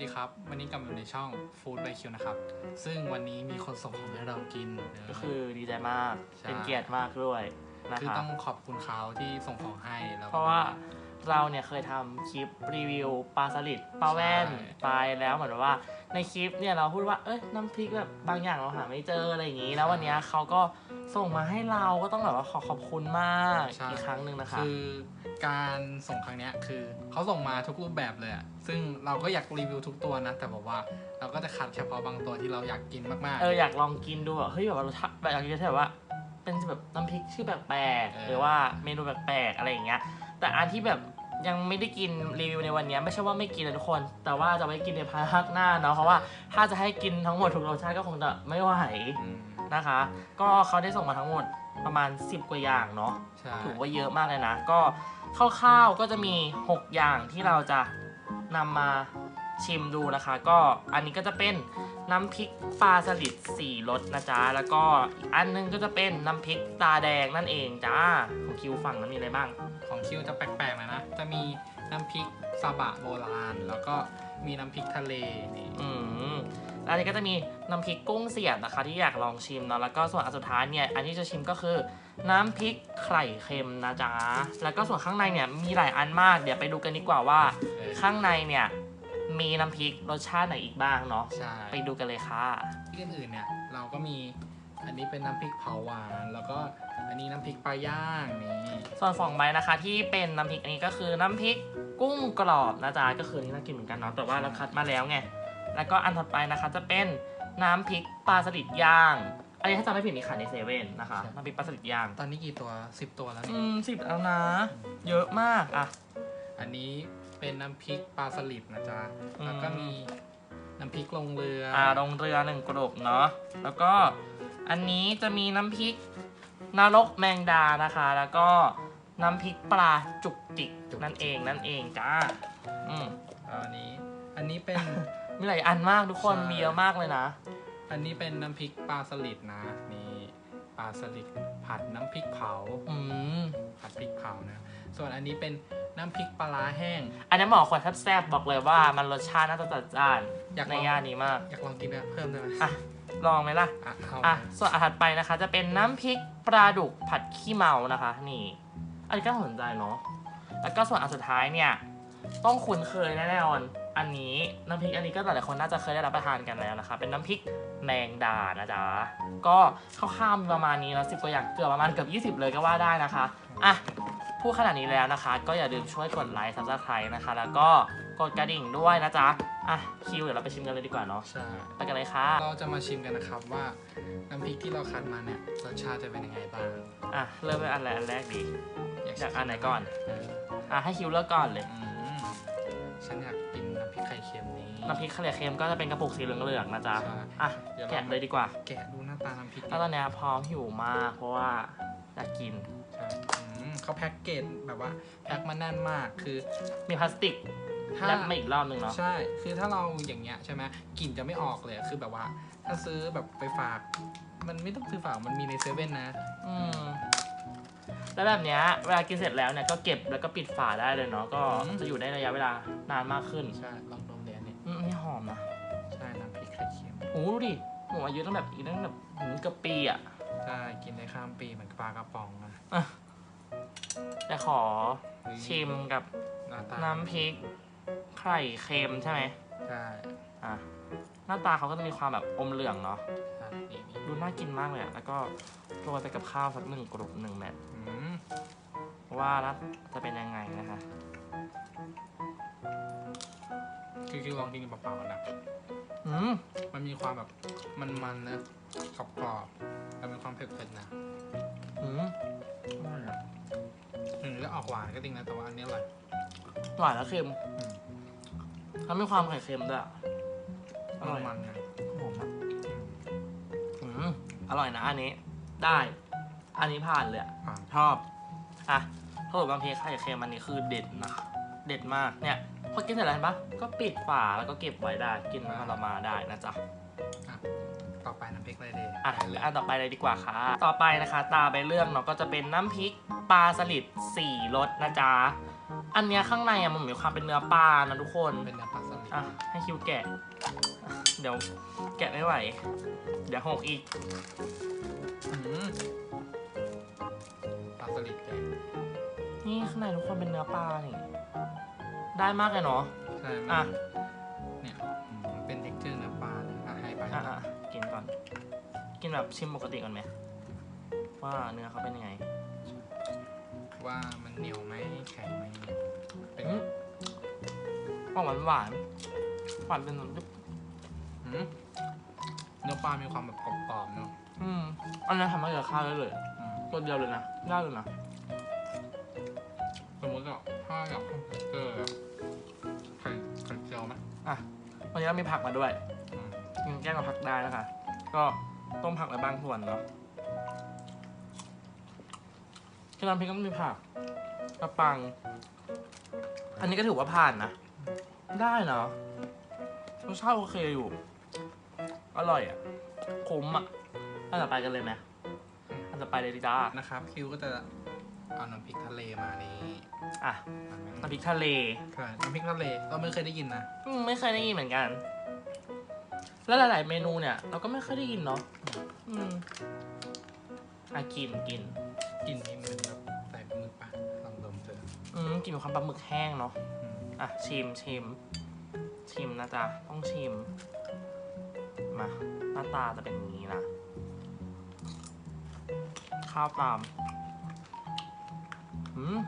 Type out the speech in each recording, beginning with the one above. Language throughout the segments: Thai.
สดีครับ วันนี้กลับมาอยู่ในช่อง Food by Q นะครับ ซึ่งวันนี้มีคนส่งของให้เรากินเนอะก็คือดีใจมาก ใช่ เป็นเกียรติมากด้วยนะคือคะต้องขอบคุณเขาที่ส่งของให้แล้วก็ เพราะว่าเราเนี่ยเคยทำคลิปรีวิวปลาสลิดปลาแว่นใช่ ไปแล้วเหมือนว่า ในคลิปเนี่ยเราพูดว่าเอ้ยน้ำพริกแบบบางอย่างเราหาไม่เจออะไรอย่างนี้ แล้ววันเนี้ยเขาก็ ส่งมาให้เราก็ต้องแบบว่าขอขอบคุณมากอีกครั้งหนึ่งนะคะ คือการส่งครั้งเนี้ยคือเขาส่งมาทุกรูปแบบเลยอะซึ่งเราก็อยากรีวิวทุกตัวนะ แต่บอกว่าเราก็จะคัดเฉพาะบางตัวที่เราอยากกินมากๆเอออยากลองกินดูแบบเฮ้ยแบบว่ารสชาติแบบอยากกินที่แบบว่า เป็นแบบน้ำพริกชื่อแปลกเออ ๆหรือว่าเมนูแปลกๆอะไรอย่างเงี้ย แต่อันที่แบบยังไม่ได้กินรีวิวในวันเนี้ยไม่ใช่ว่าไม่กินนะทุกคน แต่ว่าจะไว้กินในภายภาคหน้าเนาะเพราะว่าถ้าจะให้กินทั้งหมดทุกรสชาติก็คงจะไม่ไหวอืม นะคะ ก็เขาได้ส่งมาทั้งหมดประมาณ 10 กว่าอย่างเนาะใช่ถือว่าเยอะมากเลยนะ ก็คร่าวๆก็จะมี 6 อย่างที่เราจะนำมาชิมดูนะคะ ก็อันนี้ก็จะเป็นน้ำพริกปลาสลิด4รสนะจ๊ะ แล้วก็อีกอันนึงก็จะเป็นน้ำพริกตาแดงนั่นเองจ้า ของคิวฝั่งนั้นมีอะไรบ้าง ของคิวจะแปลกๆหนะนะ จะมีน้ำพริกซาบะโบราณ แล้วก็ มีน้ำพริกทะเลนี่อืมแล้วอันนี้ก็จะมีน้ำพริกกุ้งเสียบนะคะ ที่อยากลองชิมเนาะแล้วก็ส่วนอันสุดท้ายเนี่ยอันที่จะชิมก็คือ น้ำพริกไข่เค็มนะจ๊ะแล้วก็ส่วนข้างในเนี่ยมีหลายอันมากเดี๋ยวไปดูกันดีกว่าว่าเออข้างในเนี่ยมีน้ำพริกรสชาติไหนอีกบ้างเนาะใช่ไปดูกันเลยค่ะที่อื่นๆเนี่ยเราก็มี อันนี้เป็นน้ำพริกเผาหวาน แล้วก็อันนี้น้ำพริกปลาย่างนี่ส่วนของใบนะคะที่เป็นน้ำพริกอันนี้ก็คือน้ำพริกกุ้งกรอบนะจ๊ะก็คืออนนี่น่ากินเหมือนกันเนาะแต่ว่าเราคัดมาแล้วไงแล้วก็อันถัดไปนะคะจะเป็นน้ำพริกปลาสลิดย่าง อันนี้ถ้าจำไม่ผิดมีขายในเซเว่นนะคะน้ำพริกปลาสลิดย่าง ตอนนี้กี่ตัวสิบตัวแล้วอืนี่มสิบแล้วนะ เยอะมากอะอันนี้เป็นน้ำพริกปลาสลิดนะจ๊ะอืมแล้วก็มีน้ำพริกลงเรือออ่าลงเรือหนึ่งกระดกเนาะแล้วก็ อันนี้จะมีน้ำพริกนรกแมงดานะคะ แล้วก็น้ำพริกปลาจุกจิกนั่นเองนั่นเองจ้าอืมแล้วอันนี้ อันนี้เป็น มีหลายอันมากทุกคนใช่ มีเยอะมากเลยนะ อันนี้เป็นน้ำพริกปลาสลิดนะนี่ปลาสลิดผัดน้ำพริกเผาอืมผัดพริกเผานะ ส่วนอันนี้เป็นน้ำพริกปลาร้าแห้ง อันนี้หมอขวดแซ่บๆบอกเลยว่ามันรสชาติน่าจะจัดจ้านอยากลในองย่านนี้มาก อยากลองกินนะเพิ่มได้ไหมอะ ลองไหมล่ะ อะเอาอะส่วนอาหารไปนะคะ จะเป็นน้ำพริกปลาดุกผัดขี้เมานะคะ นี่ อันนี้ก็สนใจเนาะแล้วก็ส่วนอันสุดท้ายเนี่ย ต้องคุ้นเคยแน่นอน อันนี้น้ำพริกอันนี้ก็หลายๆคนน่าจะเคยได้รับประทานกันแล้วนะคะ เป็นน้ำพริกแมงดานะจ๊ะก็คร่าวๆมีประมาณนี้แล้วสิบกว่าอย่างเกือบประมาณเกือบ20 เลยก็ว่าได้นะคะอะ พูดขนาดนี้แล้วนะคะ ก็อย่าลืมช่วยกดไลค์ซับสไครต์นะคะ แล้วก็กดกระดิ่งด้วยนะจ๊ะ อะ คิวเดี๋ยวเราไปชิมกันเลยดีกว่าเนาะใช่ไปกันเลยค่ะ เราจะมาชิมกันนะครับว่าน้ำพริกที่เราคัดมาเนี่ยรสชาติจะเป็นยังไงบ้างอะเริ่มด้วยอันแรกอันแรกดีอยากจากอันไหนก่อนเอออะให้คิวเลือกก่อนเลย อืม ฉันอยากกินน้ำพริกไข่เค็มนี้ น้ำพริกข้าวเหนียวเค็มก็จะเป็นกระปุกสีเหลืองๆนะจ๊ะ ใช่อะ เดี๋ยวเรา แกะเลยดีกว่าแกะดูหน้าตาน้ำพริกแล้วตอนเนี้ยพร้อมหิวมาก เพราะว่าอยากกิน ใช่อืมเขาแพ็กเกจแบบว่าแพ็กมาแน่นมากคือ มีพลาสติกถ้า ยัดมาอีกรอบนึงเนาะ ใช่ คือถ้าเราอย่างเงี้ยใช่ไหมกลิ่นจะไม่ออกเลย คือแบบว่า ถ้าซื้อแบบไปฝาก มันไม่ต้องซื้อฝาก มันมีในเซเว่นนะ อืม แล้วแบบเนี้ยเวลากินเสร็จแล้วเนี่ยก็เก็บแล้วก็ปิดฝาได้เลยเนาะก็อืม จะอยู่ได้ระยะเวลานานมากขึ้นใช่ลองดมเดี๋ยวนี้อืมนี่หอมนะใช่น้ำพริกไข่เค็มโอ้ดูดิหมูอายุตั้งแบบอีกตั้งแบบหืมเกับปีอะใช่กินได้ข้ามปีเหมือนปลากระป๋องนะแต่ขอชิมกับหน้าตาน้ำพริกไข่เค็มใช่ไหมใช่อะห น้าตาเขาก็จะมีความแบบอมเหลืองเนาะใช่นี่นี่ดูน่ากินมากเลยอะแล้วก็โรยไปกับข้าวสักหนึ่งกรุบหนึ่งแมทอืมว่าแล้วจะเป็นยังไงนะคะคือคือลองกินเปล่าๆนะ อืม มันมีความแบบมันๆนะกรอบๆแต่มีความเผ็ดๆนะอืมอร่อยอะถึงจะออกหวานก็จริงนะแต่ว่าอันนี้อร่อย หวานแล้วเค็มอืม แล้วมีความไข่เค็มด้วยอะ อมันร่อยมันๆไงหอมอะอืมอืมอร่อยนะอันนี้ ได้ อันนี้ผ่านเลยอะอ่าชอบอะถ้าเกิดบางทีไข่เค็มอันนี้คือเด็ดนะ เด็ดมาก เนี่ย พอกินเสร็จแล้วเห็นปะก็ปิดฝาแล้วก็เก็บไว้ได้ กินมาละมาได้นะจ๊ะต่อไปน้ำพริกอะไรดีอะไปเลยอันต่อไปเลยดีกว่าค่ะ ต่อไปนะคะ ตาไปเรื่องเนาะก็จะเป็นน้ำพริกปลาสลิดสี่รสนะจ๊ะ อันเนี้ยข้างในอะมันมีความเป็นเนื้อปลานะทุกคน เป็นน้ำปลาสลิดอะให้คิวแกะ เดี๋ยวแกะไม่ไหว เดี๋ยวหกอีกอืมปลาสลิดแดงนี่ข้างในทุกคนเป็นเนื้อปลานี่ ได้มากเลยเนาะ ใช่อะมันเนี่ยอืมเป็นเท็กเจอร์เนื้อปลาเลยอะให้ไปอะอะกินก่อน กินแบบชิมปกติก่อนไหม ว่าเนื้อเขาเป็นยังไง ว่ามันเหนียวไหมแข็งไหมเป็นอืมหวานหวานหวานเป็นแบบอืม เนื้อปลามีความแบบกรอบๆเนาะอืมอันนี้ทำมาจากข้าวได้เลยอืมตัวเดียวเลยนะได้เลยนะสมมติว่าถ้าอยากทำเท็กเจอร์อะไข่ไข่เจียวไหมวันนี้เรามีผักมาด้วยอืมกินแก้กับผักได้นะคะ ก็ต้มผักไว้บางส่วนเนาะที่ร้านพริกก็มีผักกระปัง อันนี้ก็ถือว่าผ่านนะ ได้เนาะรสชาติโอเคอยู่ อร่อยอะคุ้มอะถ้าจะไปกันเลยไหมถ้าจะไปเลยดีจ้านะครับคิวก็จะเอาน้ำพริกทะเลมานี่อะมาไหมน้ำพริกทะเลใช่น้ำพริกทะเลเราไม่เคยได้ยินนะอืมไม่เคยได้ยินเหมือนกัน แล้วหลาย ๆ เมนูเนี่ย เราก็ไม่เคยได้ยินเนาะอืมอะกินกินกลิ่นนี่มันแบบใส่ปลาหมึกปะลองดมเจออืมกลินมีความปลาหมึกแห้งเนาะอืมอะชิมชิมชิมนะจ๊ะต้องชิม มา หน้าตาจะเป็นอย่างนี้นะข้าวตามอืม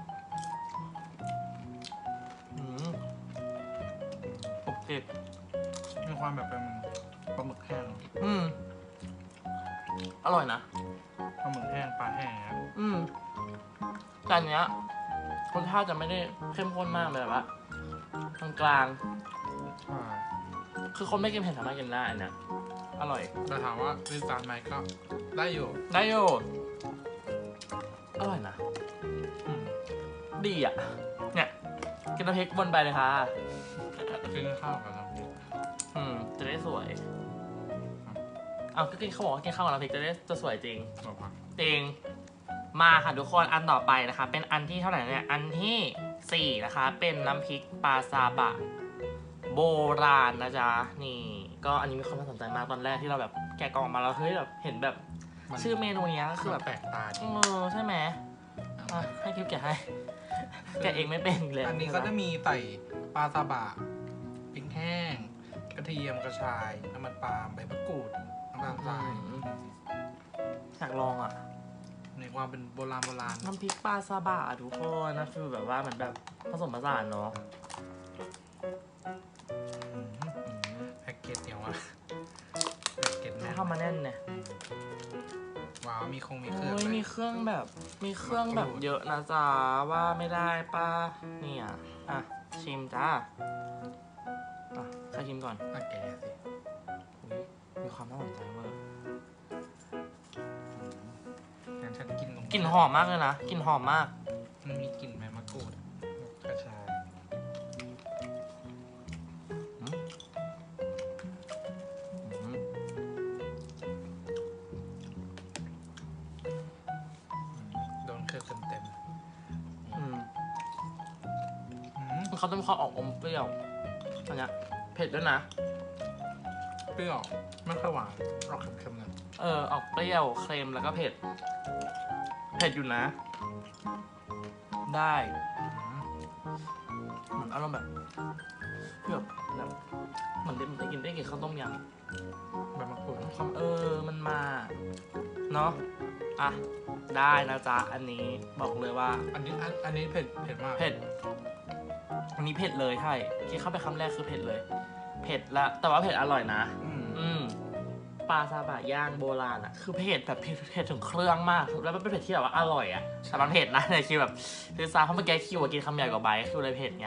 อืมปกติมีความแบบเป็นปลาหมึกแห้งอืม อร่อยนะ ปลาหมึกแห้งปลาแห้งอะอืมจานเนี้ยรสชาติจะไม่ได้เข้มข้นมากแบบว่ากลางกลางใช่ๆคือคนไม่กินเผ็ดสามารถกินได้อันเนี้ย อร่อย แต่ถามว่าเป็นจานไหมก็ ได้อยู่ ได้อยู่อร่อยนะอืมดีอะ เนี่ย กินน้ำพริกบนไปเลยค่ะ กินข้าวกับน้ำพริกอืม จะได้สวยเอาก็กินเขาบอกว่ากินข้าวกับน้ำพริกจะได้จะสวยจริงบอกว่าจริง มาค่ะทุกคนอันต่อไปนะคะ เป็นอันที่เท่าไหร่เนี่ย อันที่สี่นะคะ เป็นน้ำพริกปลาซาบะ โบราณนะจ๊ะ นี่ ก็อันนี้มีความน่าสนใจมากตอนแรกที่เราแบบแกะกล่องมาแล้วเฮ้ยแบบเห็นแบบมัน ชื่อเมนูเนี้ยก็คือแบแบบบแปลกตาเอดีอใช่ไหมอะให้คิวแกะให้ แกะเองไม่เป็นเลยอันนี้ก็จะมีใส่ปลาซาบะพริกแห้ง กระเทียมกระชายน้ำมันปาล์มใบมะกรูดน้ำตาลทรายอืมอยากลองอะ ในความเป็นโบราณโบราณน้ำพริกปลาซาบะอะทุกคนนะคือแบบว่าเหมือนแบบผสมผสานเนาะ อืมอืมแพ็ก เกจเดียวอะแพ็กเกจให้แน่นเข้ามาแน่นเนี่ยว้าว มีคงมีเครื่องโอ้ยไหมมีเครื่องแบบ มีเครื่องแบบเยอะนะจ๊ะว่าไม่ได้ป้าเนี่ยอะชิมจ้าอะใครชิมก่อนอะแกสิอุ๊ยมีความน่าสนใจเวอร์งั้นฉันกินลงกลิ่นหอมมากเลยนะกลิ่นหอมมาก เขาจะมีความออกอมเปรี้ยวอันเนี้ยเผ็ดด้วยนะ เปรี้ยวไม่ค่อยหวานออกเค็มๆหน่อยเออ ออกเปรี้ยวเค็มแล้วก็เผ็ด เผ็ดอยู่นะ ได้อืมเหมือนอารมณ์แบบแบบแบบเหมือนได้ได้กินได้กินข้าวต้มยำใบมะกรูดความเออมันมา เนาะอะ ได้นะจ๊ะ อันนี้บอกเลยว่า อันนี้อันอันนี้เผ็ดเผ็ดมาก เผ็ด อันนี้เผ็ดเลยใช่กินเข้าไปคำแรกคือเผ็ดเลย เผ็ดละ แต่ว่าเผ็ดอร่อยนะ อืมอืมปลาซาบะย่างโบราณอะคือเผ็ดแบบเผ็ดเผ็ดถึงเครื่องมาก แล้วมันเป็นเผ็ดที่แบบว่าอร่อยอะแต่มันเผ็ดนะในคิวแบบคือซาเพราะเมื่อกี้คิวอะกินคำใหญ่กว่าใบคิวเลยเผ็ดไง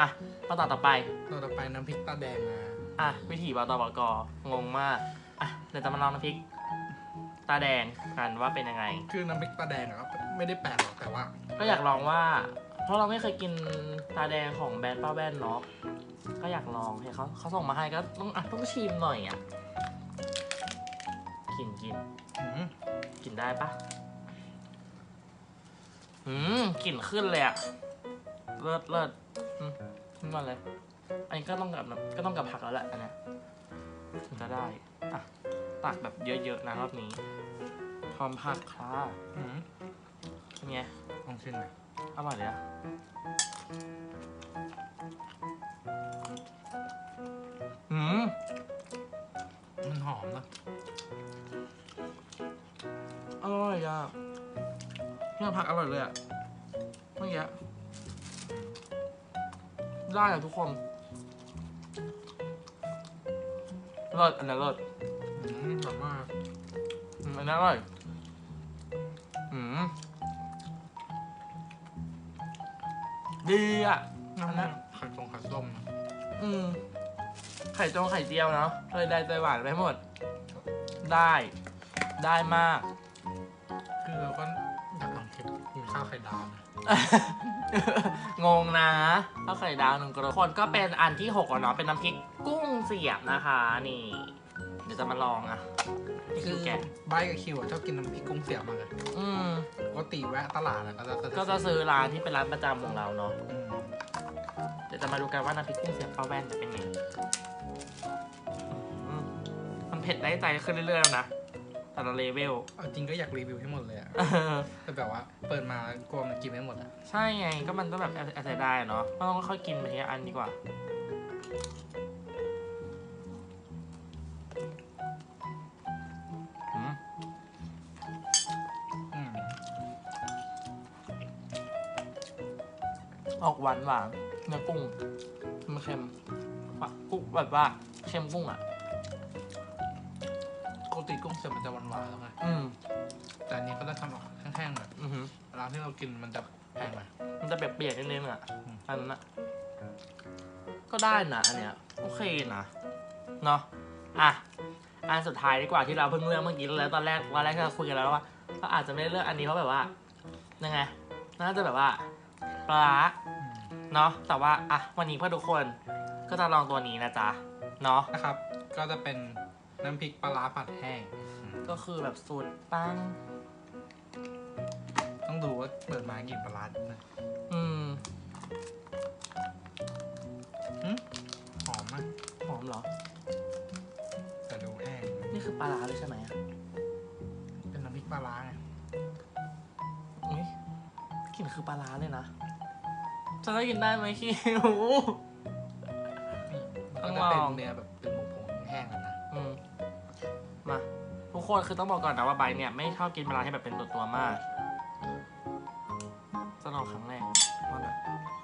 อะมาต่อต่อไปเราต่อไปน้ำพริกตาแดงนะอะวิถีบตบกงงมาก อะเดี๋ยวจะมาลองน้ำพริก ตาแดงกันว่าเป็นยังไง คือน้ำพริกตาแดงอะก็ไม่ได้แปลกหรอกแต่ว่า ก็อยากลองว่า เพราะเราไม่เคยกินตาแดงของแบรนด์ป้าแว่นเนาะก็อยากลองให้เขาเขาส่งมาให้ก็ต้องอะต้องชิมหน่อยอะกินกินอืมกินได้ปะอืมกลิ่นขึ้นเลยอะเลิศเลิศอืมขึ้นมาเลยอันนี้ก็ต้องกับน้ำก็ต้องกับผักแล้วแหละอันเนี้ยถึงจะได้อะ ตักแบบเยอะๆนะรอบนี้ พร้อมผักค่ะอืมเป็นไงลองชิมหน่อยอร่อยเลยอะอืมมันหอมนะอร่อยอะเนี่ยผักอร่อยเลยอะเมื่อกี้ได้อะทุกคนเลิศอันนี้เลิศ นนี้อร่อยอืมดีอะน้ำมันไข่ตรงไข่ส้มนะอืมไข่จงไข่เจียวเนาะเลยได้ใจหวานไปหมด ได้ ได้มาก คือเราก็อยากลองชิมกินข้าวไข่ดาวนะ งงนะข้าวไข่ดาวหนึ่งกระคนก็เป็นอันที่หกแล้วเนาะเป็นน้ำพริกกุ้งเสียบนะคะ นี่ เดี๋ยวจะมาลองอะ นี่คืคืออแกะใบกับคิวอะชอบกินน้ำพริกกุ้งเสียบมากเลยอืมปกติแวะตลาดอะก็จะก็จะซื้อร้านที่เป็นร้านประจำของเราเนาะอืมเดี๋ยวจะมาดูกันว่าน้ำพริกกุ้งเสียบป้าแว่นจะเป็นไงอืมมันเผ็ดได้ใจขึ้นเรื่อยๆแล้วนะแต่ละเลเวล เอาจริงก็อยากรีวิวให้หมดเลยอะเออแต่แบบว่าเปิดมากลัวมันกินไม่หมดอะใช่ไงก็มันต้องแบบแอบเสียดายอะเนาะก็ต้องค่อยๆกินไปทีละอันดีกว่า ออกหวานหวานๆเนื้อกุ้งมันเค็มอะกุ้งแบบว่าเค็มกุ้งอะปกติกุ้งเสียบมันจะหวานๆแล้วไงอืมแต่อันนี้ก็จะทำออกแห้งๆแบบอือหือร้านที่เรากินมันจะแพงหน่อยมันจะเปียกๆนิดนึงอะอืมอันนั้นอะก็ได้นะอันเนี้ยโอเคนะเนาะอะอันสุดท้ายดีกว่าที่เราเพิ่งเลือกเมื่อกี้แล้วตอนแรกวันแรกที่เราคุยกันแล้วว่าเราอาจจะไม่ได้เลือกอันนี้เพราะแบบว่ายังไงน่าจะแบบว่า ปลาร้าอืมเนาะแต่ว่าอะวันนี้เพื่อทุกคนก็จะลองตัวนี้นะจ๊ะเนาะนะครับ ก็จะเป็นน้ำพริกปลาร้าผัดแห้งอืมก็คือแบบสูตรปังต้องดูว่าเปิดมากลิ่นปลาร้านะอืมหอมมากหอมเหรอแต่ดูแห้งนี่คือปลาร้าเลยใช่ไหมอะเป็นน้ำพริกปลาร้าไงอุ้ยกลิ่น คือปลาร้าเลยนะจะได้กินได้ไหมคิวนี่มันต้ก็องจะเป็นลองเนื้อแบบเป็นผงๆแห้งๆอะนะ อืมมาทุกคนคือต้องบอกก่อนนะว่าไบร์ทเนี่ย ไม่ชอบกินปลาร้าที่แบบเป็นตัวตัวๆมาก จะลองครั้งแรกว่าแบบ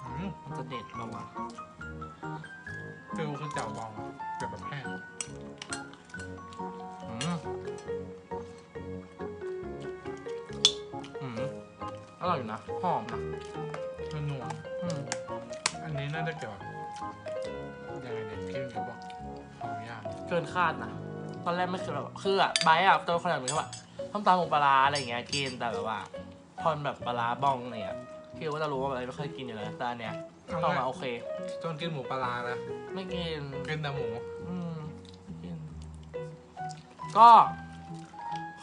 อืมมันจะเด็ดเราวะฟิลคือแจ่วบองอะ อร่อยอยู่นะ หอมนะนัวอืมๆอันนี้น่าจะเกี่ยวกับยังไงเด็กพี่เดี๋ยวบอกขออนุญาตเกินคาดนะ ตอนแรกไม่เคยแบบคืออะไบร์ทอะตัวคนแบบเหมือนกับว่าต้มตำหมูปลาร้าอะไรอย่างเงี้ยกินแต่แบบว่า พอมันแบบปลาร้าบองอะไรเงี้ยพี่ก็จะรู้ว่าอะไรไม่เคยกินอยู่แล้วแต่อันเนี้ยเอาเข้าไว้มาโอเคจนกินหมูปลาร้านะไม่กินกินแต่หมู อืมไม่กินก็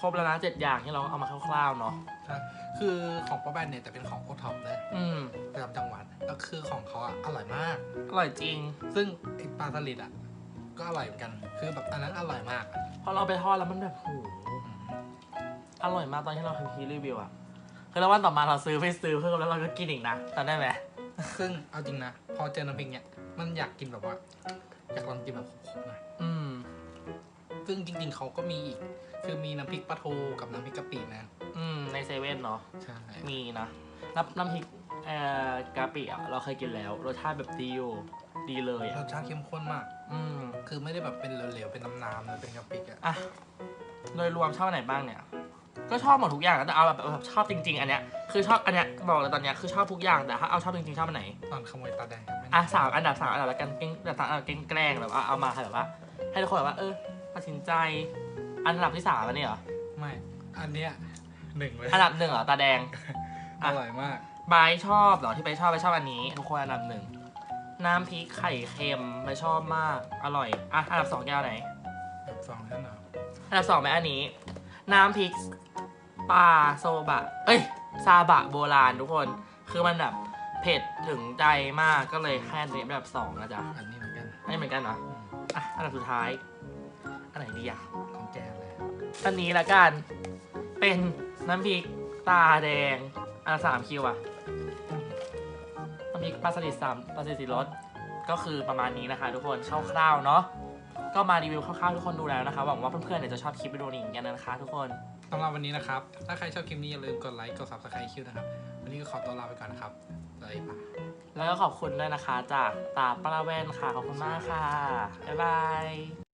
ครบแล้วนะเจ็ดอย่างที่เราเอามาคร่าวๆเนาะใช่คือของป้าแบนเนี่ยแต่เป็นของโอท็อปเลยอืมประจำจังหวัดแล้วคือของเขาอะอร่อยมาก อร่อยจริง ซึ่งไอปลาสลิดอะก็อร่อยเหมือนกัน คือแบบอันนั้นอร่อยมากอะพอเราไปทอดแล้วมันแบบโหอืมอร่อยมากตอนที่เราทำคลิปรีวิวอะคือแล้ววันต่อมาเราซื้อไปซื้อเพิ่มแล้วเราก็กินอีกนะจำได้ไหมซึ่งเอาจริงนะ พอเจอน้ำพริกเนี่ยมันอยากกินแบบว่า อยากลองกินแบบขมๆหน่อยอืม ซึ่งจริง ๆเขาก็มีอีกคือมีน้ำพริกปลาทูกับน้ำพริกกะปินะ อืมในเซเว่นเนาะใช่มีนะน้ำน้ำพริกเอ่อกะปิอะเราเคยกินแล้วรสชาติแบบดีอยู่ดีเลยรอะสชาติเข้มข้นมาก อืมคือไม่ได้แบบเป็นเหลวๆ เป็นน้ำๆเลยเป็นกะปิอะอะโดยรวมชอบอันไหนบ้างเนี่ย ก็ชอบหมดทุกอย่างนะแต่เอาแบบแบบชอบจริง ๆ อันเนี้ยคือชอบอันเนี้ยบอกเลยตอนเนี้ยคือชอบทุกอย่างแต่ถ้าเอาชอบจริงๆชอบอันไหน ตอนขโมยตาแดงครับไม่อะสามอันดับสามอันดับแล้วกันเก้งแบบสามอันดับแกล้งๆแบบว่าเอามาให้แบบว่า ให้ทุกคนแบบว่าเออ ตัดสินใจอันดับที่สามอันนี้เหรอไม่ อันเนี้ยหนึ่งเลย อันดับหนึ่งเหรอตาแดงอร่อยมากไบร์ทชอบเหรอที่ไปชอบไปชอบอันนี้ทุกคนอันดับหนึ่งน้ำพริกไข่เค็มไปชอบมากอร่อยอะอันดับสองแก้วไหน แบบสองท่านเหรออันดับสองไหมอันนี้ น้ำพริกปลาโซบะ เอ้ยซาบะโบราณทุกคนคือมันแบบเผ็ดถึงใจมากก็เลยให้อันนี้แบบสองนะจ๊ะอันนี้เหมือนกัน อันนี้เหมือนกันเหรออืมอะอันดับสุดท้าย อันไหนดีอะของแกเลยอันนี้ละกัน เป็นน้ำพริกตาแดงอันละสามคิวอะน้ำพริกปลาสลิดสามปลาสลิดสีรสก็คือประมาณนี้นะคะ ทุกคนคร่าวๆเนาะก็มารีวิวคร่าวๆทุกคนดูแล้วนะคะหวังว่าเพื่อนๆเนี่ยจะชอบคลิปวิดีโอนี้กันนะคะ ทุกคนสำหรับวันนี้นะครับ ถ้าใครชอบคลิปนี้อย่าลืมกดไลค์กด subscribe คิวนะครับ วันนี้ก็ขอตัวลาไปก่อนนะครับเลยปะแล้วก็ขอบคุณด้วยนะคะ จากตาปลาแว่นค่ะ ขอบคุณมากค่ะ บ๊ายบาย